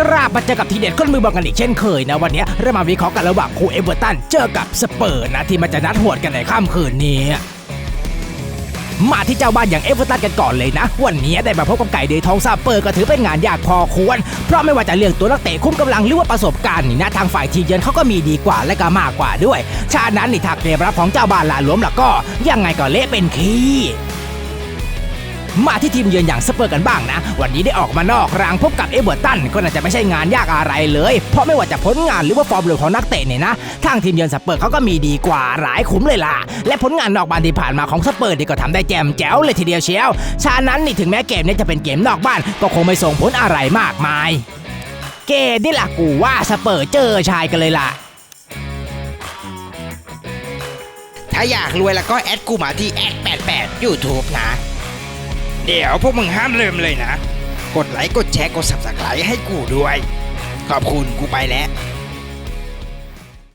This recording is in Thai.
กราบมาเจอกับทีเด็ดก้นมือบอลกันอีกเช่นเคยนะวันนี้เรามาวิเคราะห์กันระหว่างคู่เอเวอร์ตันเจอกับสเปอร์นะที่มันจะนัดหวดกันในค่ำคืนนี้มาที่เจ้าบ้านอย่างเอเวอร์ตันกันก่อนเลยนะ วันนี้ได้มาพบกับไก่เดยทองซาเปอร์ก็ถือเป็นงานยากพอควร เพราะไม่ว่าจะเรื่องตัวนักเตะคุ้มกำลังหรือว่าประสบการณ์นี่นะทางฝ่ายทีมเยือนเขาก็มีดีกว่าและก็มากกว่าด้วยฉะนั้นในี่ถ้าเกมรับของเจ้าบ้านลาหลวมแล้วก็ยังไงก็เละเป็นขี้ มาที่ทีมเยือนอย่างสเปอร์กันบ้างนะ วันนี้ได้ออกมานอกรางพบกับเอเวอร์ตันก็น่าจะไม่ใช่งานยากอะไรเลย เพราะไม่ว่าจะผลงานหรือว่าฟอร์มรวมของนักเตะเนี่ยนะทางทีมเยือนสเปอร์เขาก็มีดีกว่าหลายคุ้มเลยล่ะ และผลงานนอกบ้านที่ผ่านมาของสเปอร์นี่ก็ทำได้แจ่มแจ๋วเลยทีเดียวเชียว ฉะนั้นนี่ถึงแม้เกมนี้จะเป็นเกมนอกบ้าน ก็คงไม่ส่งผลอะไรมากมาย เกมนี่ล่ะกูว่าสเปอร์เจอชายกันเลยล่ะถ้าอยากรวยแล้วก็แอดกูมาที่แอด88 YouTube นะ เดี๋ยวพวกมึงห้ามลืมเลยนะ กดไลค์กดแชร์กด subscribe ให้กูด้วย ขอบคุณกูไปแล้ว